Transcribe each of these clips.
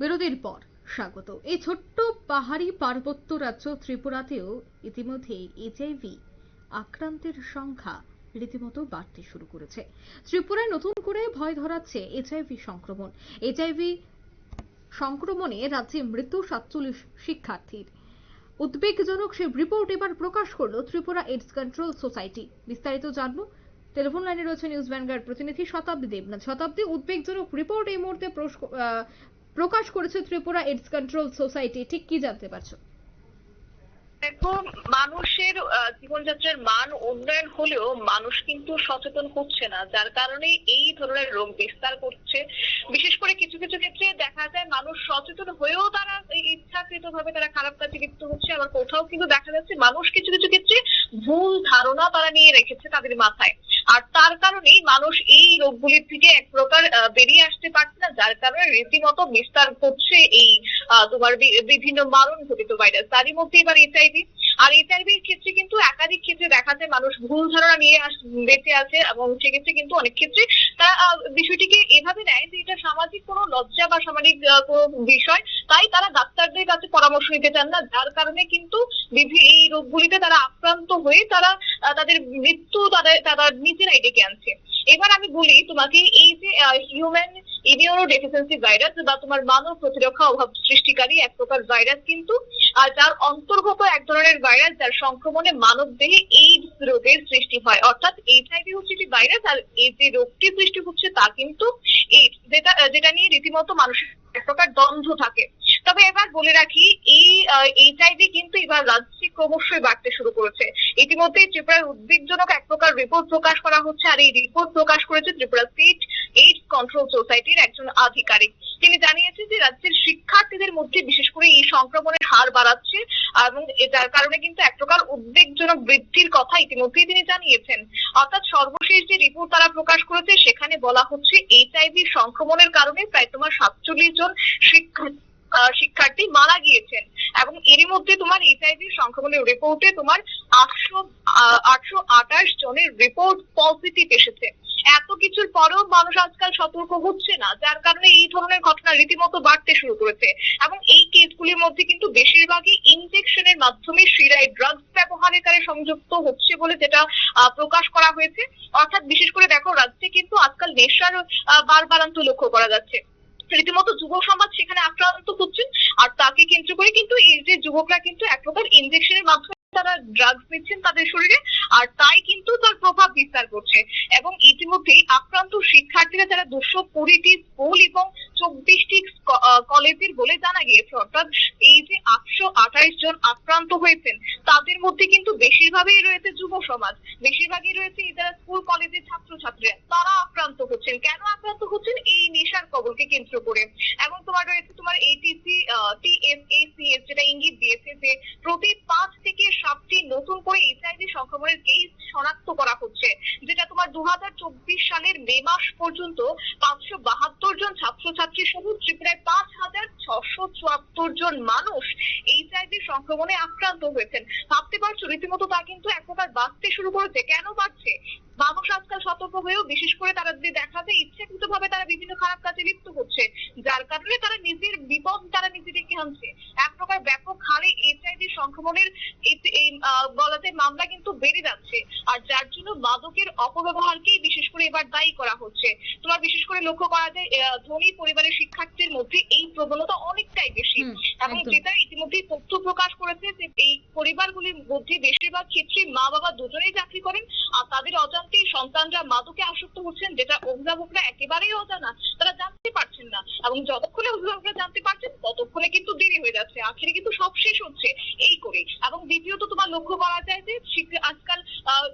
বিরতির পর স্বাগত। এই ছোট্ট পাহাড়ি পার্বত্য রাজ্য ত্রিপুরাতেও ইতিমধ্যে এইচআইভি আক্রান্তের সংখ্যা রীতিমতো বাড়তে শুরু করেছে। ত্রিপুরায় নতুন করে ভয় ধরাচ্ছে এইচআইভি সংক্রমণ। এইচআইভি সংক্রমণে রাজ্যে মৃত্যু সাতচল্লিশ শিক্ষার্থীর। উদ্বেগজনক সে রিপোর্ট এবার প্রকাশ করল ত্রিপুরা এইডস কন্ট্রোল সোসাইটি বিস্তারিত জানব। টেলিফোন লাইনে রয়েছে নিউজ ভ্যানগার্ড প্রতিনিধি শতাব্দী দেবনাথ। শতাব্দী উদ্বেগজনক রিপোর্ট এই মুহূর্তে প্রকাশ করেছে ত্রিপুরা এইডস কন্ট্রোল সোসাইটি ঠিক কি জানতে পারছ? দেখো, মানুষের জীবনযাত্রার মান উন্নয়ন হলেও মানুষ কিন্তু সচেতন হচ্ছে না, যার কারণে এই ধরনের রোগ বিস্তার করছে। বিশেষ করে কিছু কিছু ক্ষেত্রে দেখা যায় মানুষ সচেতন হয়েও তারা ইচ্ছাকৃত ভাবে তারা খারাপ কাজে লিপ্ত হচ্ছে। আবার কোথাও কিন্তু দেখা যাচ্ছে মানুষ কিছু কিছু ক্ষেত্রে ভুল ধারণা তারা নিয়ে রেখেছে তাদের মাথায়। আর তার কারণেই মানুষ এই রোগগুলির থেকে এক প্রকার বেরিয়ে আসতে পারছে না, যার কারণে রীতিমতো বিস্তার করছে এই তোমার বিভিন্ন মারণ ঘটিত ভাইরাস তারই মধ্যে এবার এইচআইভি আর এইচআইভির ক্ষেত্রে কিন্তু একাধিক ক্ষেত্রে দেখা যায় মানুষ ভুল ধারণা নিয়ে বেঁচে আছে এবং সেক্ষেত্রে কিন্তু অনেক ক্ষেত্রে তারা বিষয়টিকে এভাবে নেয় যে এটা সামাজিক কোনো লজ্জা বা সামাজিক কোনো বিষয়, তাই তারা ডাক্তারদের কাছে পরামর্শ নিতে চান না। যার কারণে কিন্তু এই রোগগুলিতে তারা আক্রান্ত হয়ে তারা তাদের মৃত্যু তাদের, তারা নিজেরাই ডেকে আনছে। এবার আমি বলি তোমাকে এই যে হিউম্যান ইমিউনো ডেফিসিয়েন্সি ভাইরাস বা তোমার মানব প্রতিরক্ষা অভাব সৃষ্টিকারী এক প্রকার ভাইরাস কিন্তু, আর যার অন্তর্গত এক ধরনের ভাইরাস যার সংক্রমণে মানব দেহে এইডস রোগের সৃষ্টি হয়। অর্থাৎ এইচআইভি হচ্ছে একটি ভাইরাস আর এই যে রোগটি সৃষ্টি হচ্ছে তা কিন্তু এইডস যেটা যেটা নিয়ে রীতিমতো মানুষের এক প্রকার দ্বন্দ্ব থাকে। তবে এবার বলে রাখি, এই এইচআইভি কিন্তু এবার রাজ্যে ক্রমশই বাড়তে শুরু করেছে। ইতিমধ্যে ত্রিপুরার উদ্বেগজনক এক প্রকার রিপোর্ট প্রকাশ করা হচ্ছে, আর এই রিপোর্ট প্রকাশ করেছে ত্রিপুরা স্টেট এইডস কন্ট্রোল সোসাইটির একজন আধিকারিক। তিনি জানিয়েছেন যে রাজ্যের শিক্ষার্থীদের মধ্যে বিশেষ করে এই সংক্রমণের হার বাড়াচ্ছে, এবং যার কারণে কিন্তু এক প্রকার উদ্বেগজনক বৃদ্ধির কথা ইতিমধ্যেই তিনি জানিয়েছেন। অর্থাৎ সর্বশেষ যে রিপোর্ট তারা প্রকাশ করেছে, সেখানে বলা হচ্ছে এইচআইভি সংক্রমণের কারণে প্রায় তোমার সাতচল্লিশ জন শিক্ষার্থী শিক্ষার্থী মারা গিয়েছেন, এবং এরই মধ্যে তোমার এইচআইভি সংক্রমণের রিপোর্টে তোমার আটশো আটশো আঠাশ জনের রিপোর্ট পজিটিভ এসেছে। এত কিছুর পরেও মানুষ আজকাল সতর্ক হচ্ছে না যার কারণে এই ধরনের ঘটনা রীতিমতো বাড়তে শুরু করেছে। এবং এই কেসগুলির মধ্যে কিন্তু বেশিরভাগই ইনজেকশনের মাধ্যমে শিরায় ড্রাগস ব্যবহারের কারে সংযুক্ত হচ্ছে বলে যেটা প্রকাশ করা হয়েছে। অর্থাৎ বিশেষ করে দেখো রাজ্যে কিন্তু আজকাল নেশার আহ, বাড়বাড়ন্ত লক্ষ্য করা যাচ্ছে। রীতিমতো যুব সমাজ সেখানে আক্রান্ত হচ্ছেন আর তাকে কেন্দ্র করে কিন্তু এই যে যুবকরা কিন্তু এক প্রকার ইনজেকশনের মাধ্যমে তারা ড্রাগস নিচ্ছেন তাদের শরীরে, আর তাই কিন্তু তার প্রভাব বিস্তার করছে। এবং ইতিমধ্যেই আক্রান্ত শিক্ষার্থীরা যারা দুশো কুড়িটি স্কুল এবং চব্বিশটি কলেজের বলে জানা গিয়েছে, অর্থাৎ এই যে আটশো আঠাইশ জন আক্রান্ত হয়েছেন, তাদের মধ্যে কিন্তু বেশিরভাগই রয়েছে যুব সমাজ। বেশিরভাগই রয়েছে যারা স্কুল, কলেজের ছাত্রছাত্রীরা। তারা আক্রান্ত হচ্ছেন। কেন আক্রান্ত হচ্ছেন? এই নেশার কবলকে কেন্দ্র করে এবং তোমার রয়েছে তোমার এটিসি টিএসএসিএস যেটা ইঙ্গিত দিয়েছে যে প্রতি পাঁচ থেকে সাতটি নতুন করে সংক্রমণের কেস শনাক্ত করা হচ্ছে, যেটা তোমার দু সালের মে মাস পর্যন্ত পাঁচশো বাহাত্তর জন ছাত্রছাত্রী সহ ত্রিপুরায় পাঁচ হাজার ছশো চুয়াত্তর জন মানুষ এইচআইভি সংক্রমণে আক্রান্ত হয়েছেন। ভাবতে পারছ, রীতিমতো তা কিন্তু এক প্রকার বাড়তে শুরু করেছে। কেন বাড়ছে? মানুষ আজকাল সতর্ক হয়েও, বিশেষ করে তারা যদি দেখা যায় ইচ্ছাকৃত ভাবে তারা বিভিন্ন খারাপ কাজে লিপ্ত হচ্ছে, যার কারণে তারা নিজের বিপদ তারা নিজে ডেকে আনছে। এক প্রকার ব্যাপক হারে এইচ এইচআইভি সংক্রমণের এই- বেড়ে যাচ্ছে। আর যার জন্য মাদকের অপব্যবহারকেই বিশেষ করে এবার দায়ী করা হচ্ছে। তোমার বিশেষ করে লক্ষ্য করা যায় ধনী পরিবারের শিক্ষার্থীদের মধ্যে এই প্রবণতা অনেকটাই বেশি। এবং। যেটা ইতিমধ্যেই তথ্য প্রকাশ করেছে যে এই পরিবারগুলির মধ্যে বেশিরভাগ ক্ষেত্রে মা বাবা দুজনেই চাকরি করেন আর তাদের অজান্তেই সন্তানরা মাদকে আসক্ত হচ্ছেন যেটা অভিভাবকরা একেবারেই অজানা। তারা জানতে পারছেন না। এবং যতক্ষণে অভিভাবকরা জানতে পারছেন ততক্ষণে কিন্তু দেরি হয়ে যাচ্ছে আখেরে কিন্তু সব শেষ হচ্ছে এই করে এবং দ্বিতীয়ত তোমার লক্ষ্য করা যায় যে আজকাল আহ,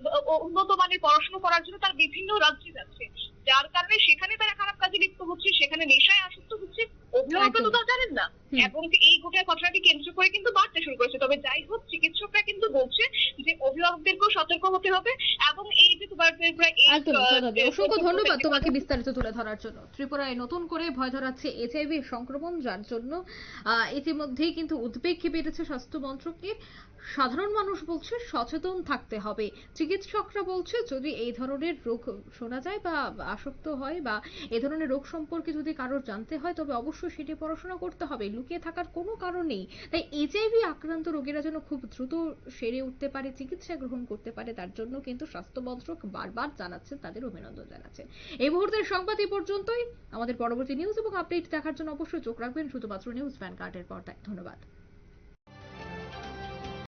উন্নত মানের পড়াশোনা করার জন্য তার বিভিন্ন রাজ্যে যাচ্ছে যার কারণে সেখানে তারা খারাপ কাজে লিপ্ত হচ্ছে সেখানে নেশায় আসক্ত হচ্ছে অভিভাবকরা তো। তা জানেন না। এবং এই গোটা ঘটনাকে কেন্দ্র করে কিন্তু বাড়তে শুরু করেছে। তবে যাই হোক চিকিৎসকরা কিন্তু বলছে যে অভিভাবকদেরকেও সতর্ক হতে হবে এবং এই যে তোমার অসংখ্য ধন্যবাদ তোমাকে বিস্তারিত তুলে ধরার জন্য। ত্রিপুরায় নতুন করে ভয় ধরাচ্ছে এইচআইভি সংক্রমণ যার জন্য ইতিমধ্যেই কিন্তু উদ্বেগ বেড়েছে স্বাস্থ্য মন্ত্রকের। সাধারণ মানুষ বলছে সচেতন থাকতে হবে। চিকিৎসকরা বলছে যদি এই ধরনের রোগ শোনা যায় বা আসক্ত হয় বা এ ধরনের রোগ সম্পর্কে যদি কারোর জানতে হয় তবে অবশ্যই সেটি পড়াশোনা করতে হবে। লুকিয়ে থাকার কোনো কারণ নেই তাই এইচআইভি আক্রান্ত রোগীরা যেন খুব দ্রুত সেরে উঠতে পারে, চিকিৎসা গ্রহণ করতে পারে, তার জন্য কিন্তু স্বাস্থ্য মন্ত্রক বারবার জানাচ্ছেন, তাদের অভিনন্দন জানাচ্ছেন। এই মুহূর্তের সংবাদ এই পর্যন্তই। আমাদের পরবর্তী নিউজ এবং আপডেট দেখার জন্য অবশ্যই চোখ রাখবেন শুধুমাত্র নিউজ ভ্যানগার্ডের পর্দায়। ধন্যবাদ।